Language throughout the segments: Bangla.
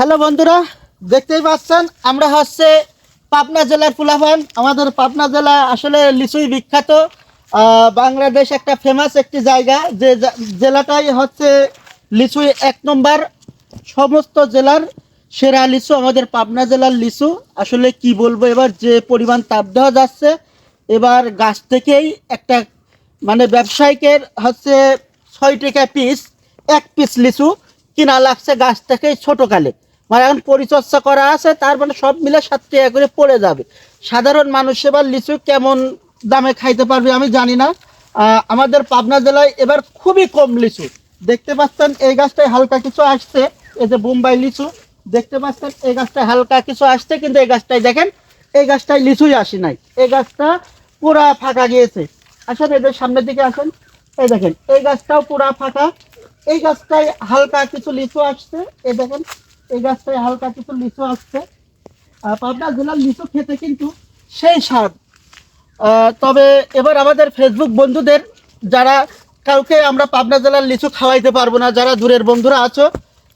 হ্যালো বন্ধুরা, দেখতেই পাচ্ছেন, আমরা হচ্ছে পাবনা জেলার ফুলাফান। আমাদের পাবনা জেলা আসলে লিচুই বিখ্যাত। বাংলাদেশ একটা ফেমাস একটি জায়গা, যে জেলাটাই হচ্ছে লিচুই এক নম্বর। সমস্ত জেলার সেরা লিচু আমাদের পাবনা জেলার লিচু। আসলে কি বলব, এবার যে পরিমাণ তাপ দেওয়া যাচ্ছে, এবার গাছ থেকেই একটা মানে ব্যবসায়িকের হচ্ছে ছয় টাকা পিস এক পিস লিচু কিনা লাগছে গাছ থেকে ছোটোকালে। মানে এখন পরিচর্যা করা আছে, তার মানে সব মিলে সাত টাকা করে পড়ে যাবে। সাধারণ মানুষ এবার লিচু কেমন দামে খাইতে পারবে আমি জানি না। আমাদের পাবনা জেলায় এবার খুবই কম লিচু। দেখতে পাচ্ছেন এই গাছটায় হালকা কিছু আসছে, এই যে বোম্বাই লিচু। দেখতে পাচ্ছেন এই গাছটায় হালকা কিছু আসছে, কিন্তু এই গাছটায় দেখেন, এই গাছটায় লিচুই আসে নাই। এই গাছটা পুরা ফাঁকা গিয়েছে। আসেন এদের সামনের দিকে আসেন। এই দেখেন, এই গাছটাও পুরা ফাঁকা। এই গাছটায় হালকা কিছু লিচু আসছে, এই দেখেন এই গাছটায় হালকা কিছু লিচু আসছে। পাবনা জেলার লিচু খেতে কিন্তু সেই স্বাদ। তবে এবার আমাদের ফেসবুক বন্ধুদের, যারা কাউকে আমরা পাবনা জেলার লিচু খাওয়াইতে পারব না, যারা দূরের বন্ধুরা আছো,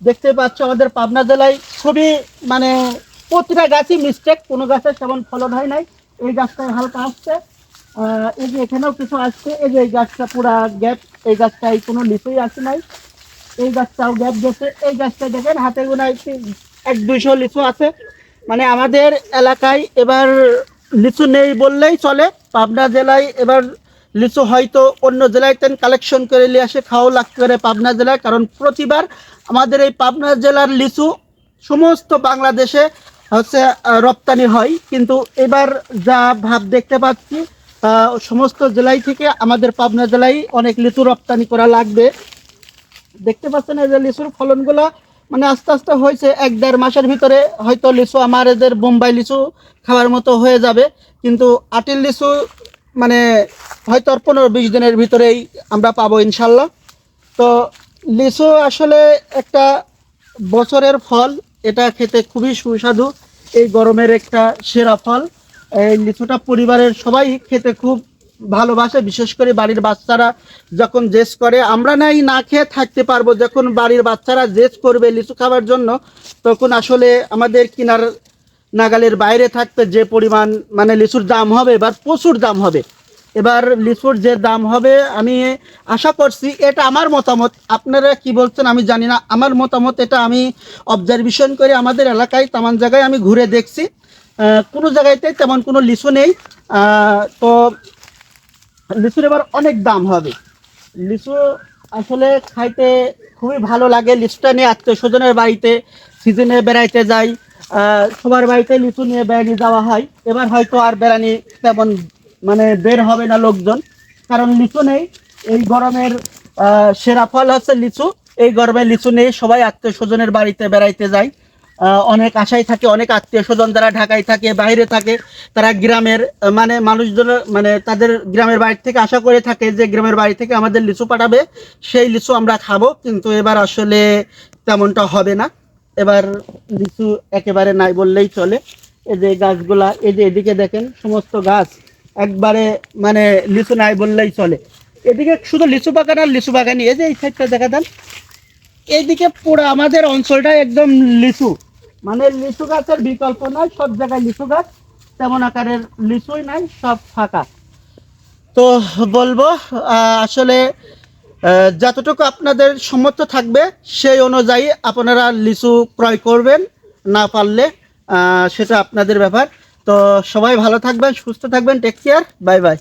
দেখতে পাচ্ছ আমাদের পাবনা জেলায় খুবই মানে প্রতিটা গাছই মিস্টেক কোনো গাছে তেমন ফলন হয় নাই। এই গাছটায় হালকা আসছে। এই যে এখানেও কিছু আসছে। এই যে এই গাছটা পুরা গ্যাপ এই গাছটায় কোনো লিচুই আসে নাই। এই গাছটাও গ্যাপ গেছে, এই গাছটা দেখেন হাতে গোনায় এক দুইশো লিচু আছে। মানে আমাদের এলাকায় এবার লিচু নেই বললেই চলে। পাবনা জেলায় এবার লিচু হয়তো অন্য জেলায় তেন কালেকশন করে নিয়ে আসে খাওয়া লাগতে পারে পাবনা জেলায়। কারণ প্রতিবার আমাদের এই পাবনা জেলার লিচু সমস্ত বাংলাদেশে হচ্ছে রপ্তানি হয়। কিন্তু এবার যা ভাব দেখতে পাচ্ছি সমস্ত জেলায় থেকে আমাদের পাবনা জেলায় অনেক লিচু রপ্তানি করা লাগবে। দেখতে পাচ্ছেন এই যে লিচুর ফলনগুলো মানে আস্তে আস্তে হয়েছে, এক দেড় মাসের ভিতরে হয়তো লিচু আমার এদের বোম্বাই লিচু খাওয়ার মতো হয়ে যাবে, কিন্তু আটিল লিচু মানে হয়তো পনেরো বিশ দিনের ভিতরেই আমরা পাবো ইনশাল্লাহ। তো লিচু আসলে একটা বছরের ফল, এটা খেতে খুবই সুস্বাদু, এই গরমের একটা সেরা ফল। এই লিচুটা পরিবারের সবাই খেতে খুব ভালোবাসে, বিশেষ করে বাড়ির বাচ্চারা যখন জেস করে, আমরা নাই, না খেয়ে থাকতে পারব। যখন বাড়ির বাচ্চারা জেস করবে লিচু খাওয়ার জন্য, তখন আসলে আমাদের কিনার নাগালের বাইরে থাকবে যে পরিমাণ মানে লিচুর দাম হবে, এবার প্রচুর দাম হবে। এবার লিচুর যে দাম হবে, আমি আশা করছি এটা আমার মতামত। আপনারা কি বলছেন আমি জানি না। আমার মতামত এটা আমি অবজারভেশন করে আমাদের এলাকায় তেমন জায়গায় আমি ঘুরে দেখছি। কোনো জায়গাতে তেমন কোনো লিচু নেই। তো লিচুর এবার অনেক দাম হবে। লিচু আসলে খাইতে খুবই ভালো লাগে। লিচুটা নিয়ে আত্মীয় স্বজনের বাড়িতে সিজনে বেড়াইতে যাই। সবার বাড়িতে লিচু নিয়ে বেড়ানি যাওয়া হয়। এবার হয়তো আর বেড়ানি তেমন মানে বের হবে না লোকজন। কারণ লিচু নেই। এই গরমের সেরা ফল হচ্ছে লিচু। এই গরমে লিচু নেই সবাই আত্মীয় স্বজনের বাড়িতে বেড়াইতে যায় অনেক আশায় থাকে, অনেক আত্মীয় স্বজন যারা ঢাকায় থাকে, বাইরে থাকে, তারা গ্রামের মানে মানুষজন মানে তাদের গ্রামের বাড়ি থেকে আশা করে থাকে যে গ্রামের বাড়ি থেকে আমাদের লিচু পাঠাবে, সেই লিচু আমরা খাব, কিন্তু এবার আসলে তেমনটা হবে না। এবার লিচু একেবারে নাই বললেই চলে। এই যে গাছগুলা, এই যে এদিকে দেখেন সমস্ত গাছ, একবারে মানে লিচু নাই বললেই চলে। এদিকে শুধু লিচু বাগান আর লিচু বাগানই এই যে এই সাইডটা দেখা দেন। এইদিকে পুরো আমাদের অঞ্চলটা একদম লিচু। মানে লিচু গাছের বিকল্প নাই সব জায়গায় লিচু গাছ, তেমন আকারের লিচুই নাই, সব ফাঁকা। তো বলব আসলে যতটুকু আপনাদের সম্মত থাকবে, সেই অনুযায়ী আপনারা লিচু ক্রয় করবেন, না পারলে সেটা আপনাদের ব্যাপার। তো সবাই ভালো থাকবেন, সুস্থ থাকবেন টেক কেয়ার বাই বাই